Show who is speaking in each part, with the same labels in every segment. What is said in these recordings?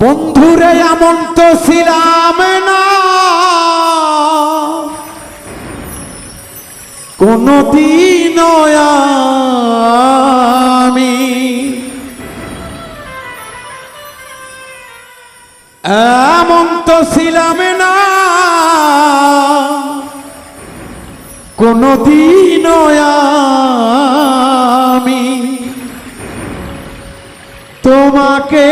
Speaker 1: বন্ধুরে এমন তো ছিলাম না। কোনদিন আমি এমন তো ছিলাম না। কোনদিন আমি তোমাকে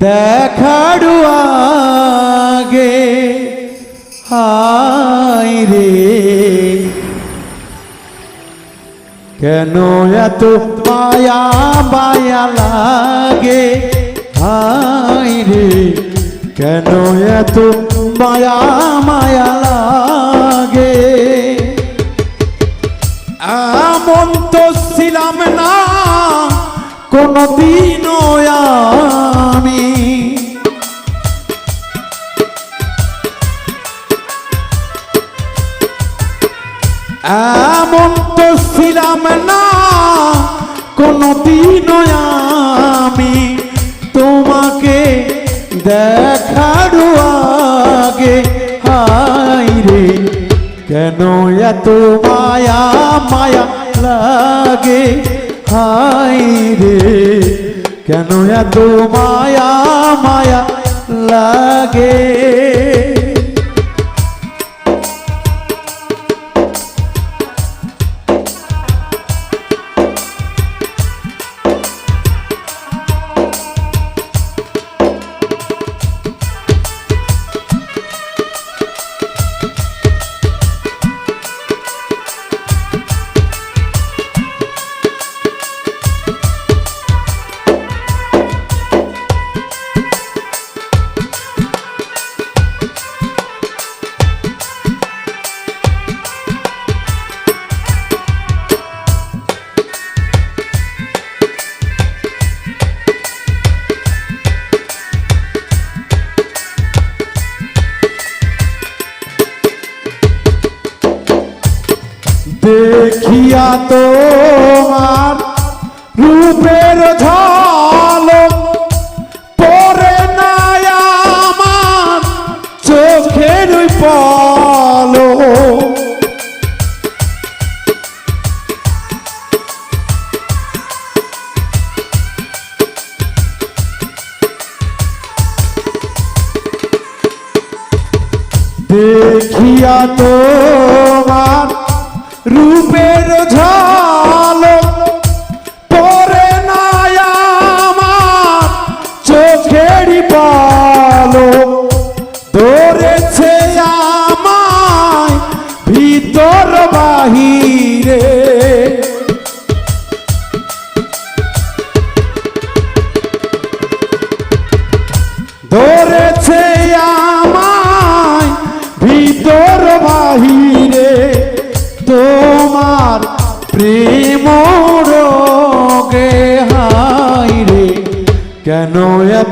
Speaker 1: দেখার আগে। হায় রে। কেন এত মায়া মায়া লাগে? হায় রে। কেন এত মায়া মায়া লাগে এমন তো ছিলাম না, কোনদিনও আমি তোমাকে দেখার আগে হাই রে। কেন এত মায়া মায়া লাগে হাই রে? কেন এত মায়া মায়া লাগে? তোমার রূপের ঝলক পরে নাই আমার চোখের পলো দেখিয়া তোমার রূপের ঝলক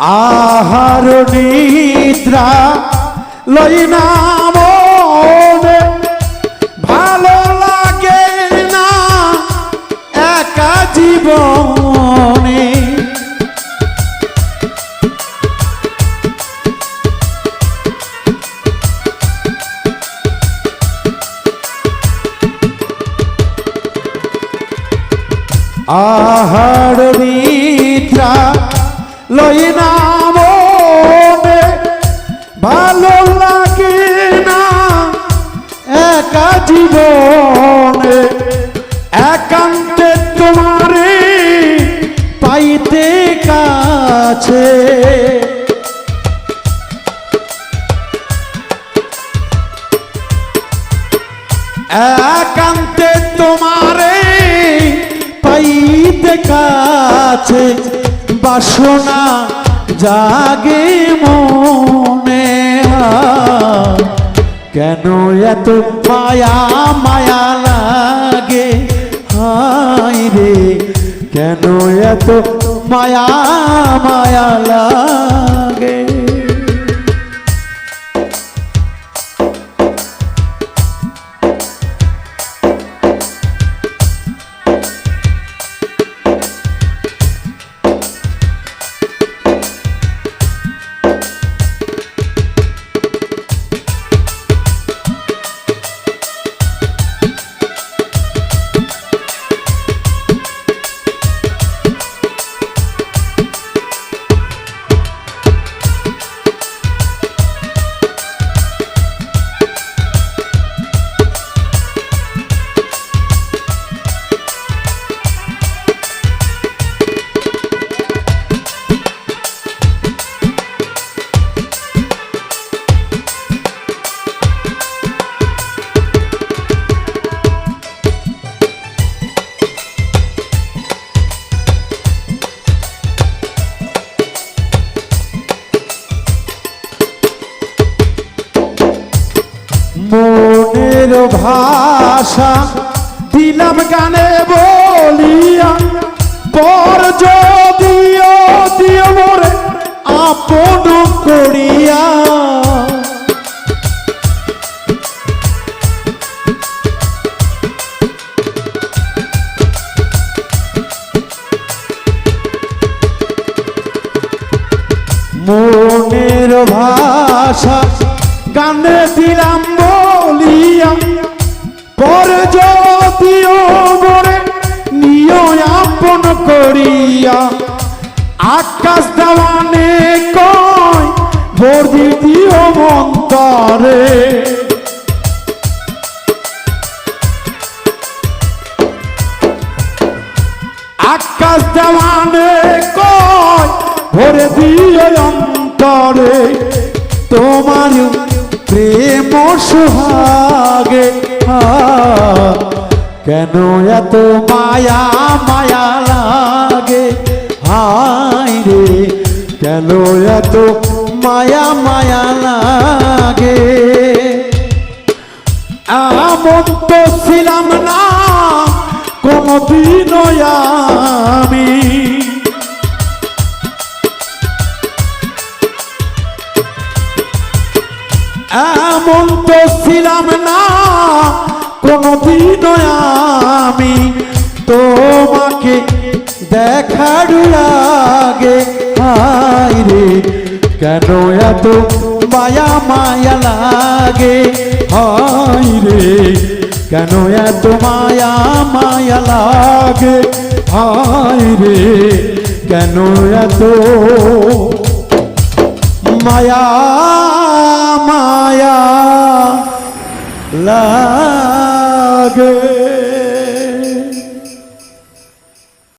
Speaker 1: আহার নিদ্রা লই না ভালো লাগে না একা জীবনে। মনে ভালো লাগে না একা জীবনে। একান্তে তোমারে পাইতে কাছে। একান্তে তোমারে পাইতে কাছে। বাসনা জাগে মনে কেন এত মায়া মায়া লাগে? হাই রে, কেন এত মায়া মায়া লাগে? ভাষা দিলাম গানে বলিয়া পর যদিও দিও মোরে আপন করিয়া। মনের ভাষা গানে দিলাম বলিয়া পর যদিও মরে নিয় আপন করিয়া। আকাশ দেওয়ানে কয় ভোর দিও মন্তরে। আকাশ দেওয়ানে কয় ভরে দিও অন্তরে তোমার প্রেম সুহাগে কেন এত মায়া মায়া লাগে? হাই রে, কেন এত মায়া মায়া লাগে? এমন তো ছিলাম না কোনদিন আমি। এমন তো ছিলাম না কোনদিন আমি তোমাকে দেখার লাগে হাই রে, কেন এত মায়া মায়া লাগে? হাই রে, কেন এত মায়া মায়া লাগে? হাই রে, কেন এত মায়া লাগে।